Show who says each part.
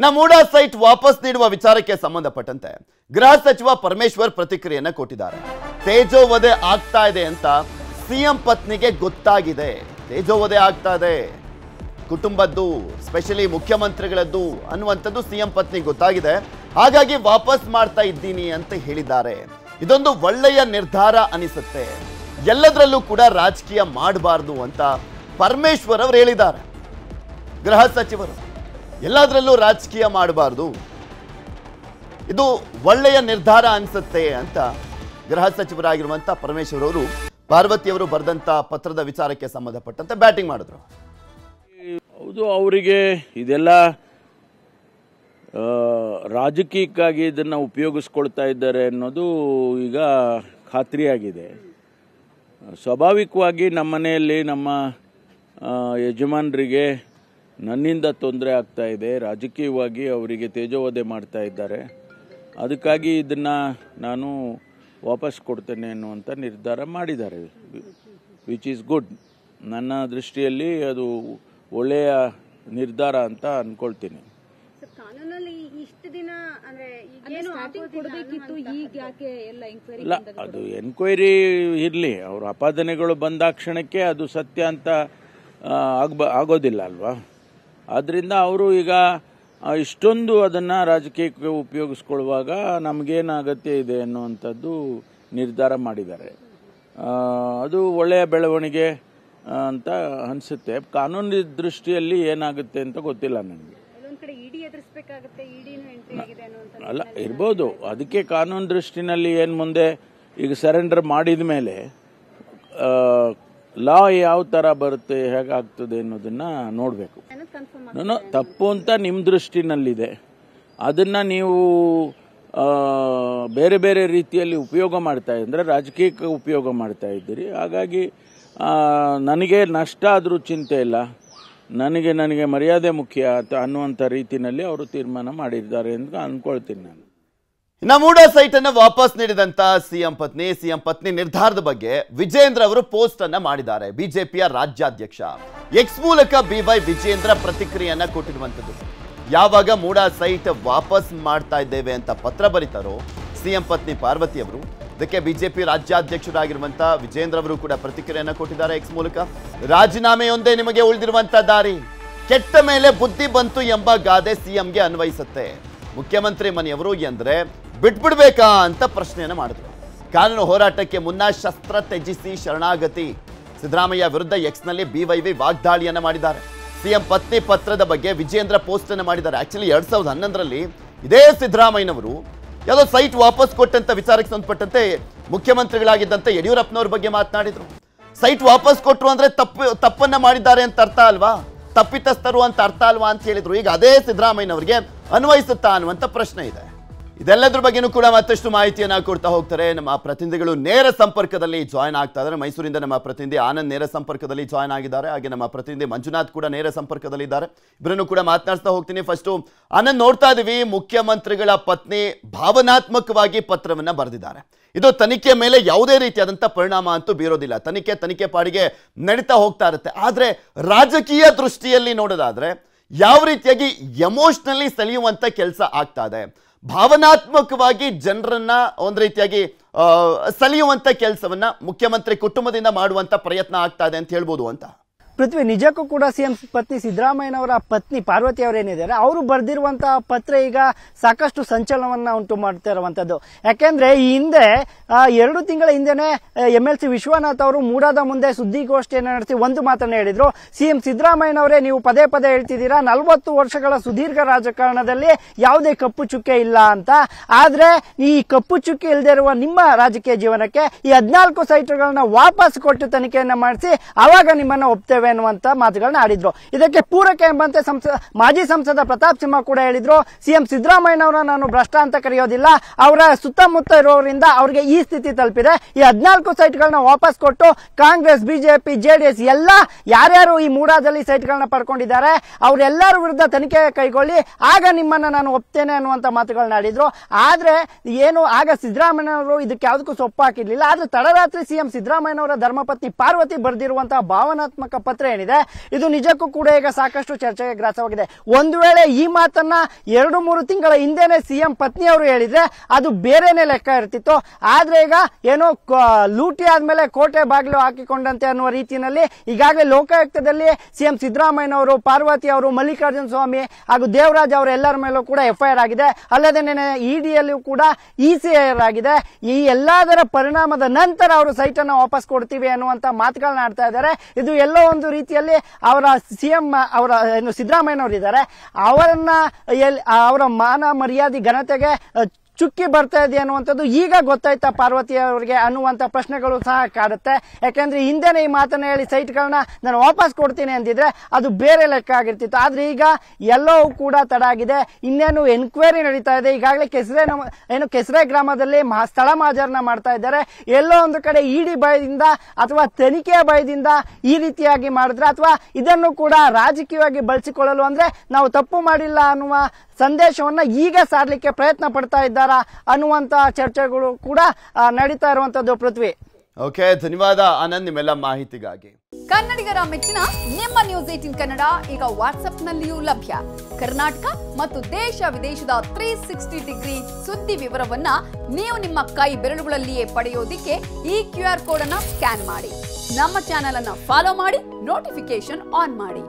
Speaker 1: ಇನ್ನ ಮೂಡಾ ಸೈಟ್ ವಾಪಸ್ ನೀಡುವ ವಿಚಾರಕ್ಕೆ ಸಂಬಂಧಪಟ್ಟಂತೆ ಗೃಹ ಸಚಿವ ಪರಮೇಶ್ವರ್ ಪ್ರತಿಕ್ರಿಯೆಯನ್ನು ಕೊಟ್ಟಿದ್ದಾರೆ. ತೇಜೋವಧೆ ಆಗ್ತಾ ಇದೆ ಅಂತ ಸಿಎಂ ಪತ್ನಿಗೆ ಗೊತ್ತಾಗಿದೆ. ತೇಜೋವಧೆ ಆಗ್ತಾ ಇದೆ. ಕುಟುಂಬದ್ದು ಸ್ಪೆಷಲಿ ಮುಖ್ಯಮಂತ್ರಿಗಳದ್ದು ಅನ್ನುವಂಥದ್ದು ಸಿಎಂ ಪತ್ನಿಗೆ ಗೊತ್ತಾಗಿದೆ. ಹಾಗಾಗಿ ವಾಪಸ್ ಮಾಡ್ತಾ ಇದ್ದೀನಿ ಅಂತ ಹೇಳಿದ್ದಾರೆ. ಇದೊಂದು ಒಳ್ಳೆಯ ನಿರ್ಧಾರ ಅನಿಸುತ್ತೆ. ಎಲ್ಲದರಲ್ಲೂ ಕೂಡ ರಾಜಕೀಯ ಮಾಡಬಾರ್ದು ಅಂತ ಪರಮೇಶ್ವರ್ ಅವರು ಹೇಳಿದ್ದಾರೆ. ಗೃಹ ಸಚಿವರು. ಎಲ್ಲದರಲ್ಲೂ ರಾಜಕೀಯ ಮಾಡಬಾರ್ದು. ಇದು ಒಳ್ಳೆಯ ನಿರ್ಧಾರ ಅನಿಸುತ್ತೆ ಅಂತ ಗೃಹ ಸಚಿವರಾಗಿರುವಂಥ ಪರಮೇಶ್ವರ್ ಅವರು ಪಾರ್ವತಿಯವರು ಬರೆದಂಥ ಪತ್ರದ ವಿಚಾರಕ್ಕೆ ಸಂಬಂಧಪಟ್ಟಂತೆ ಬ್ಯಾಟಿಂಗ್ ಮಾಡಿದ್ರು.
Speaker 2: ಹೌದು, ಅವರಿಗೆ ಇದೆಲ್ಲ ರಾಜಕೀಯಕ್ಕಾಗಿ ಇದನ್ನು ಉಪಯೋಗಿಸ್ಕೊಳ್ತಾ ಇದ್ದಾರೆ ಅನ್ನೋದು ಈಗ ಖಾತ್ರಿಯಾಗಿದೆ. ಸ್ವಾಭಾವಿಕವಾಗಿ ನಮ್ಮ ಮನೆಯಲ್ಲಿ ನಮ್ಮ ಯಜಮಾನರಿಗೆ ನನ್ನಿಂದ ತೊಂದರೆ ಆಗ್ತಾ ಇದೆ. ರಾಜಕೀಯವಾಗಿ ಅವರಿಗೆ ತೇಜೋವಧೆ ಮಾಡ್ತಾ ಇದ್ದಾರೆ. ಅದಕ್ಕಾಗಿ ಇದನ್ನು ನಾನು ವಾಪಸ್ ಕೊಡ್ತೇನೆ ಅನ್ನುವಂಥ ನಿರ್ಧಾರ ಮಾಡಿದ್ದಾರೆ. ವಿಚ್ ಈಸ್ ಗುಡ್ ನನ್ನ ದೃಷ್ಟಿಯಲ್ಲಿ ಅದು ಒಳ್ಳೆಯ ನಿರ್ಧಾರ ಅಂತ ಅಂದ್ಕೊಳ್ತೀನಿ
Speaker 3: ಸರ್ ಕಾನೂನಲ್ಲಿ ಇಷ್ಟು ದಿನ ಅಂದ್ರೆ ಈಗೇನು
Speaker 4: ಸ್ಟಾರ್ಟಿಂಗ್ ಕೊಡಬೇಕಿತ್ತು ಈಗ ಯಾಕೆ ಎಲ್ಲ ಎಂಕ್ವೈರಿ
Speaker 2: ಇಲ್ಲ ಅದು ಎನ್ಕ್ವೈರಿ ಇರಲಿ. ಅವ್ರ ಅಪಾದನೆಗಳು ಬಂದಾಕ್ಷಣಕ್ಕೆ ಅದು ಸತ್ಯ ಅಂತ ಆಗ್ಬ ಆಗೋದಿಲ್ಲ ಅಲ್ವಾ? ಆದ್ದರಿಂದ ಅವರು ಈಗ ಇಷ್ಟೊಂದು ಅದನ್ನು ರಾಜಕೀಯಕ್ಕೆ ಉಪಯೋಗಿಸ್ಕೊಳ್ಳುವಾಗ ನಮಗೇನು ಅಗತ್ಯ ಇದೆ ಅನ್ನುವಂಥದ್ದು ನಿರ್ಧಾರ ಮಾಡಿದ್ದಾರೆ. ಅದು ಒಳ್ಳೆಯ ಬೆಳವಣಿಗೆ ಅಂತ ಅನಿಸುತ್ತೆ. ಕಾನೂನು ದೃಷ್ಟಿಯಲ್ಲಿ ಏನಾಗುತ್ತೆ ಅಂತ ಗೊತ್ತಿಲ್ಲ ನನಗೆ. ಅಲ್ಲ ಇರ್ಬೋದು. ಅದಕ್ಕೆ ಕಾನೂನು ದೃಷ್ಟಿನಲ್ಲಿ ಏನು ಮುಂದೆ ಈಗ ಸರೆಂಡರ್ ಮಾಡಿದ ಮೇಲೆ ಲಾ ಯಾವ ಥರ ಬರುತ್ತೆ ಹೇಗಾಗ್ತದೆ ಅನ್ನೋದನ್ನ ನೋಡಬೇಕು. ನಾನು ತಪ್ಪು ಅಂತ ನಿಮ್ಮ ದೃಷ್ಟಿನಲ್ಲಿದೆ. ಅದನ್ನ ನೀವು ಬೇರೆ ಬೇರೆ ರೀತಿಯಲ್ಲಿ ಉಪಯೋಗ ಮಾಡ್ತಾ ಅಂದರೆ ರಾಜಕೀಯಕ್ಕೆ ಉಪಯೋಗ ಮಾಡ್ತಾ ಇದ್ದೀರಿ. ಹಾಗಾಗಿ ನನಗೆ ನಷ್ಟ ಆದರೂ ಚಿಂತೆ ಇಲ್ಲ. ನನಗೆ ನನಗೆ ಮರ್ಯಾದೆ ಮುಖ್ಯ ಅನ್ನುವಂಥ ರೀತಿಯಲ್ಲಿ ಅವರು ತೀರ್ಮಾನ ಮಾಡಿದ್ದಾರೆ ಅಂತ ಅಂದ್ಕೊಳ್ತೀನಿ ನಾನು.
Speaker 1: ಇನ್ನ ಮೂಡಾ ಸೈಟ್ ಅನ್ನ ವಾಪಸ್ ನೀಡಿದಂತ ಸಿಎಂ ಪತ್ನಿ ಸಿಎಂ ಪತ್ನಿ ನಿರ್ಧಾರದ ಬಗ್ಗೆ ವಿಜೇಂದ್ರ ಅವರು ಪೋಸ್ಟ್ ಅನ್ನ ಮಾಡಿದ್ದಾರೆ. ಬಿಜೆಪಿಯ ರಾಜ್ಯಾಧ್ಯಕ್ಷ. ಎಕ್ಸ್ ಮೂಲಕ ಬಿವೈ ವಿಜೇಂದ್ರ ಪ್ರತಿಕ್ರಿಯೆಯನ್ನ ಕೊಟ್ಟಿರುವಂತದ್ದು. ಯಾವಾಗ ಮೂಡಾ ಸೈಟ್ ವಾಪಸ್ ಮಾಡ್ತಾ ಇದ್ದೇವೆ ಅಂತ ಪತ್ರ ಬರೀತಾರೋ, ಸಿಎಂ ಪತ್ನಿ ಪಾರ್ವತಿ ಅವರು, ಇದಕ್ಕೆ ಬಿಜೆಪಿ ರಾಜ್ಯಾಧ್ಯಕ್ಷರಾಗಿರುವಂತಹ ವಿಜೇಂದ್ರ ಅವರು ಕೂಡ ಪ್ರತಿಕ್ರಿಯೆಯನ್ನ ಕೊಟ್ಟಿದ್ದಾರೆ ಎಕ್ಸ್ ಮೂಲಕ. ರಾಜೀನಾಮೆಯೊಂದೇ ನಿಮಗೆ ಉಳಿದಿರುವಂತ ದಾರಿ. ಕೆಟ್ಟ ಮೇಲೆ ಬುದ್ಧಿ ಬಂತು ಎಂಬ ಗಾದೆ ಸಿಎಂಗೆ ಅನ್ವಯಿಸುತ್ತೆ. ಮುಖ್ಯಮಂತ್ರಿ ಮನೆಯವರು ಎಂದ್ರೆ ಬಿಟ್ಬಿಡ್ಬೇಕಾ ಅಂತ ಪ್ರಶ್ನೆಯನ್ನು ಮಾಡಿದ್ರು. ಕಾನೂನು ಹೋರಾಟಕ್ಕೆ ಮುನ್ನ ಶಸ್ತ್ರ ತ್ಯಜಿಸಿ ಶರಣಾಗತಿ. ಸಿದ್ದರಾಮಯ್ಯ ವಿರುದ್ಧ ಎಕ್ಸ್ನಲ್ಲಿ ಬಿವೈವಿ ವಾಗ್ದಾಳಿಯನ್ನು ಮಾಡಿದ್ದಾರೆ. ಸಿಎಂ ಪತ್ನಿ ಪತ್ರದ ಬಗ್ಗೆ ವಿಜೇಂದ್ರ ಪೋಸ್ಟ್ ಅನ್ನು ಮಾಡಿದ್ದಾರೆ. ಆಕ್ಚುಲಿ ಎರಡ್ ಸಾವಿರದ ಹನ್ನೊಂದರಲ್ಲಿ ಇದೇ ಸಿದ್ದರಾಮಯ್ಯನವರು ಯಾವುದೋ ಸೈಟ್ ವಾಪಸ್ ಕೊಟ್ಟಂತ ವಿಚಾರಕ್ಕೆ ಸಂಬಂಧಪಟ್ಟಂತೆ ಮುಖ್ಯಮಂತ್ರಿಗಳಾಗಿದ್ದಂತೆ ಯಡಿಯೂರಪ್ಪನವ್ರ ಬಗ್ಗೆ ಮಾತನಾಡಿದ್ರು. ಸೈಟ್ ವಾಪಸ್ ಕೊಟ್ಟರು ಅಂದ್ರೆ ತಪ್ಪು, ತಪ್ಪನ್ನ ಮಾಡಿದ್ದಾರೆ ಅಂತ ಅರ್ಥ ಅಲ್ವಾ? ತಪ್ಪಿತಸ್ಥರು ಅಂತ ಅರ್ಥ ಅಲ್ವಾ ಅಂತ ಹೇಳಿದ್ರು. ಈಗ ಅದೇ ಸಿದ್ದರಾಮಯ್ಯನವರಿಗೆ ಅನ್ವಯಿಸುತ್ತಾ ಅನ್ನುವಂಥ ಪ್ರಶ್ನೆ ಇದೆ. ಇದೆಲ್ಲದ್ರ ಬಗ್ಗೆನೂ ಕೂಡ ಮತ್ತಷ್ಟು ಮಾಹಿತಿಯನ್ನು ಕೊಡ್ತಾ ಹೋಗ್ತಾರೆ. ನಮ್ಮ ಪ್ರತಿನಿಧಿಗಳು ನೇರ ಸಂಪರ್ಕದಲ್ಲಿ ಜಾಯ್ನ್ ಆಗ್ತಾ ಇದ್ದಾರೆ. ಮೈಸೂರಿಂದ ನಮ್ಮ ಪ್ರತಿನಿಧಿ ಆನಂದ್ ನೇರ ಸಂಪರ್ಕದಲ್ಲಿ ಜಾಯ್ನ್ ಆಗಿದ್ದಾರೆ. ಹಾಗೆ ನಮ್ಮ ಪ್ರತಿನಿಧಿ ಮಂಜುನಾಥ್ ಕೂಡ ನೇರ ಸಂಪರ್ಕದಲ್ಲಿ ಇದ್ದಾರೆ. ಇಬ್ಬರನ್ನು ಕೂಡ ಮಾತನಾಡ್ತಾ ಹೋಗ್ತೀನಿ. ಫಸ್ಟು ಆನಂದ್ ನೋಡ್ತಾ ಇದೀವಿ. ಮುಖ್ಯಮಂತ್ರಿಗಳ ಪತ್ನಿ ಭಾವನಾತ್ಮಕವಾಗಿ ಪತ್ರವನ್ನ ಬರೆದಿದ್ದಾರೆ. ಇದು ತನಿಖೆ ಮೇಲೆ ಯಾವುದೇ ರೀತಿಯಾದಂಥ ಪರಿಣಾಮ ಅಂತೂ ಬೀರೋದಿಲ್ಲ. ತನಿಖೆ ತನಿಖೆ ಪಾಡಿಗೆ ನಡೀತಾ ಹೋಗ್ತಾ ಇರುತ್ತೆ. ಆದರೆ ರಾಜಕೀಯ ದೃಷ್ಟಿಯಲ್ಲಿ ನೋಡೋದಾದ್ರೆ, ಯಾವ ರೀತಿಯಾಗಿ ಎಮೋಷ್ನಲಿ ಸೆಳೆಯುವಂಥ ಕೆಲಸ ಆಗ್ತಾ ಇದೆ. ಭಾವನಾತ್ಮಕವಾಗಿ ಜನರನ್ನ ಒಂದು ರೀತಿಯಾಗಿ ಸಲಿಯುವಂತ ಕೆಲಸವನ್ನು ಮುಖ್ಯಮಂತ್ರಿ ಕುಟುಂಬದಿಂದ ಮಾಡುವಂತ ಪ್ರಯತ್ನ ಆಗ್ತಾ ಇದೆ ಅಂತ ಹೇಳ್ಬೋದು ಅಂತ.
Speaker 5: ಪೃಥ್ವಿ ನಿಜಕ್ಕೂ ಕೂಡ ಸಿಎಂ ಪತ್ನಿ ಸಿದ್ದರಾಮಯ್ಯನವರ ಪತ್ನಿ ಪಾರ್ವತಿ ಅವರೇನಿದ್ದಾರೆ, ಅವರು ಬರೆದಿರುವಂತಹ ಪತ್ರ ಈಗ ಸಾಕಷ್ಟು ಸಂಚಲನವನ್ನ ಉಂಟು ಮಾಡ್ತಾ ಇರುವಂತದ್ದು. ಯಾಕೆಂದ್ರೆ ಈ ಹಿಂದೆ ಎರಡು ತಿಂಗಳ ಹಿಂದೆನೆ ಎಂ ಎಲ್ ಸಿ ವಿಶ್ವನಾಥ್ ಅವರು ಮೂಡಾದ ಮುಂದೆ ಸುದ್ದಿಗೋಷ್ಠಿಯನ್ನು ನಡೆಸಿ ಒಂದು ಮಾತನ್ನ ಹೇಳಿದ್ರು. ಸಿಎಂ ಸಿದ್ದರಾಮಯ್ಯನವರೇ, ನೀವು ಪದೇ ಪದೇ ಹೇಳ್ತಿದ್ದೀರಾ, ನಲವತ್ತು ವರ್ಷಗಳ ಸುದೀರ್ಘ ರಾಜಕಾರಣದಲ್ಲಿ ಯಾವುದೇ ಕಪ್ಪು ಚುಕ್ಕೆ ಇಲ್ಲ ಅಂತ. ಆದ್ರೆ ಈ ಕಪ್ಪು ಚುಕ್ಕೆ ಇಲ್ಲದೆ ಇರುವ ನಿಮ್ಮ ರಾಜಕೀಯ ಜೀವನಕ್ಕೆ ಈ ಹದಿನಾಲ್ಕು ಸೈಟ್ಗಳನ್ನ ವಾಪಸ್ ಕೊಟ್ಟು ತನಿಖೆಯನ್ನ ಮಾಡಿಸಿ, ಆವಾಗ ನಿಮ್ಮನ್ನ ಒಪ್ತೇವೆ ಅನ್ನುವಂತ ಮಾತುಗಳನ್ನ ಆಡಿದ್ರು. ಇದಕ್ಕೆ ಪೂರಕ ಎಂಬಂತೆ ಮಾಜಿ ಸಂಸದ ಪ್ರತಾಪ್ ಸಿಂಹ ಕೂಡ ಹೇಳಿದ್ರು. ಸಿಎಂ ಸಿದ್ದರಾಮಯ್ಯನವರ ನಾನು ಭ್ರಷ್ಟ ಅಂತ ಕರೆಯೋದಿಲ್ಲ. ಅವರ ಸುತ್ತಮುತ್ತ ಇರೋರಿಂದ ಅವರಿಗೆ ಈ ಸ್ಥಿತಿ ತಲುಪಿದೆ. ಈ ಹದಿನಾಲ್ಕು ಸೈಟ್ಗಳನ್ನ ವಾಪಸ್ ಕೊಟ್ಟು ಕಾಂಗ್ರೆಸ್, ಬಿಜೆಪಿ, ಜೆಡಿಎಸ್ ಎಲ್ಲ ಯಾರ್ಯಾರು ಈ ಮೂಡಾದಲ್ಲಿ ಸೈಟ್ಗಳನ್ನ ಪಡ್ಕೊಂಡಿದ್ದಾರೆ, ಅವರೆಲ್ಲರ ವಿರುದ್ಧ ತನಿಖೆ ಕೈಗೊಳ್ಳಿ. ಆಗ ನಿಮ್ಮನ್ನ ನಾನು ಒಪ್ತೇನೆ ಅನ್ನುವಂತ ಮಾತುಗಳನ್ನ ಆಡಿದ್ರು. ಆದ್ರೆ ಏನು, ಆಗ ಸಿದ್ದರಾಮಯ್ಯನವರು ಇದಕ್ಕೆ ಯಾವುದಕ್ಕೂ ಸೊಪ್ಪು ಹಾಕಿರ್ಲಿಲ್ಲ ಆದ್ರೆ ತಡರಾತ್ರಿ ಸಿಎಂ ಸಿದ್ದರಾಮಯ್ಯನವರ ಧರ್ಮಪತ್ನಿ ಪಾರ್ವತಿ ಬರೆದಿರುವಂತಹ ಭಾವನಾತ್ಮಕ ಪತ್ರ ಪತ್ರ ಏನಿದೆ? ಇದು ನಿಜಕ್ಕೂ ಕೂಡ ಈಗ ಸಾಕಷ್ಟು ಚರ್ಚೆಗೆ ಗ್ರಾಸವಾಗಿದೆ. ಒಂದು ವೇಳೆ ಈ ಮಾತನ್ನ ಎರಡು ಮೂರು ತಿಂಗಳ ಹಿಂದೆನೆ ಸಿಎಂ ಪತ್ನಿ ಅವರು ಹೇಳಿದ್ರೆ ಅದು ಬೇರೆನೆ ಲೆಕ್ಕ ಇರ್ತಿತ್ತು. ಆದ್ರೆ ಈಗ ಏನೋ ಲೂಟಿ ಆದ್ಮೇಲೆ ಕೋಟೆ ಬಾಗಿಲು ಹಾಕಿಕೊಂಡಂತೆ ಅನ್ನುವ ರೀತಿಯಲ್ಲಿ ಈಗಾಗಲೇ ಲೋಕಾಯುಕ್ತದಲ್ಲಿ ಸಿಎಂ ಸಿದ್ದರಾಮಯ್ಯನವರು, ಪಾರ್ವತಿ ಅವರು, ಮಲ್ಲಿಕಾರ್ಜುನ ಸ್ವಾಮಿ ಹಾಗೂ ದೇವರಾಜ್ ಅವರು ಎಲ್ಲರ ಮೇಲೂ ಕೂಡ ಎಫ್ಐಆರ್ ಆಗಿದೆ. ಅಲ್ಲದೆ ಇಡಿಯಲ್ಲಿಯೂ ಕೂಡ ಇಸಿಐಆರ್ ಆಗಿದೆ. ಈ ಎಲ್ಲದರ ಪರಿಣಾಮದ ನಂತರ ಅವರು ಸೈಟ್ ಅನ್ನು ವಾಪಸ್ ಕೊಡ್ತೀವಿ ಅನ್ನುವಂತ ಮಾತುಗಳನ್ನ ಆಡ್ತಾ ಇದ್ದಾರೆ. ಇದು ಎಲ್ಲೋ ರೀತಿಯಲ್ಲಿ ಅವರ ಸಿಎಂ ಅವರ ಏನು ಸಿದ್ದರಾಮಯ್ಯನವರಿದ್ದಾರೆ. ಅವರನ್ನ ಅವರ ಮಾನ ಮರ್ಯಾದೆ ಘನತೆಗೆ ಚುಕ್ಕಿ ಬರ್ತಾ ಇದೆ ಅನ್ನುವಂಥದ್ದು ಈಗ ಗೊತ್ತಾಯ್ತಾ ಪಾರ್ವತಿ ಅವರಿಗೆ ಅನ್ನುವಂಥ ಪ್ರಶ್ನೆಗಳು ಸಹ ಕಾಡುತ್ತೆ. ಯಾಕೆಂದ್ರೆ ಹಿಂದೆನೇ ಈ ಮಾತನ್ನ ಹೇಳಿ ಸೈಟ್ಗಳನ್ನ ನಾನು ವಾಪಸ್ ಕೊಡ್ತೀನಿ ಅಂದಿದ್ರೆ ಅದು ಬೇರೆ ಲೆಕ್ಕ ಆಗಿರ್ತಿತ್ತು. ಆದ್ರೆ ಈಗ ಎಲ್ಲವೂ ಕೂಡ ತಡ ಆಗಿದೆ. ಇನ್ನೇನು ಎನ್ಕ್ವೈರಿ ನಡೀತಾ ಇದೆ. ಈಗಾಗಲೇ ಕೆಸರೆ ಏನು ಕೆಸರೆ ಗ್ರಾಮದಲ್ಲಿ ಸ್ಥಳ ಮಾಜರಣೆ ಮಾಡ್ತಾ ಇದ್ದಾರೆ. ಎಲ್ಲೋ ಒಂದು ಕಡೆ ಇಡಿ ಭಯದಿಂದ ಅಥವಾ ತನಿಖೆಯ ಭಯದಿಂದ ಈ ರೀತಿಯಾಗಿ ಮಾಡಿದ್ರೆ ಅಥವಾ ಇದನ್ನು ಕೂಡ ರಾಜಕೀಯವಾಗಿ ಬಳಸಿಕೊಳ್ಳಲು ಅಂದ್ರೆ ನಾವು ತಪ್ಪು ಮಾಡಿಲ್ಲ ಅನ್ನುವ ಸಂದೇಶವನ್ನ ಈಗ ಸಾರ್ಲಿಕ್ಕೆ ಪ್ರಯತ್ನ ಪಡ್ತಾ ಇದ್ದಾರಾ ಅನ್ನುವಂತ ಚರ್ಚೆಗಳು ಕೂಡ ನಡೀತಾ ಇರುವಂತದ್ದು ಪೃಥ್ವಿ.
Speaker 1: ಓಕೆ ಧನ್ಯವಾದ ಆನಂದ್ ನಿಮ್ಮೆಲ್ಲ ಮಾಹಿತಿಗಾಗಿ.
Speaker 6: ಕನ್ನಡಿಗರ ಮೆಚ್ಚಿನ ನಿಮ್ಮ ನ್ಯೂಸ್ ಏಟಿನ್ ಕನ್ನಡ ಈಗ ವಾಟ್ಸ್ಆಪ್ನಲ್ಲಿಯೂ ಲಭ್ಯ. ಕರ್ನಾಟಕ ಮತ್ತು ದೇಶ ವಿದೇಶದ ತ್ರೀ ಸಿಕ್ಸ್ಟಿ ಡಿಗ್ರಿ ಸುದ್ದಿ ವಿವರವನ್ನ ನೀವು ನಿಮ್ಮ ಕೈ ಬೆರಳುಗಳಲ್ಲಿಯೇ ಪಡೆಯೋದಿಕ್ಕೆ ಈ ಕ್ಯೂ ಆರ್ ಕೋಡ್ ಅನ್ನ ಸ್ಕ್ಯಾನ್ ಮಾಡಿ. ನಮ್ಮ ಚಾನೆಲ್ ಅನ್ನ ಫಾಲೋ ಮಾಡಿ ನೋಟಿಫಿಕೇಶನ್ ಆನ್ ಮಾಡಿ.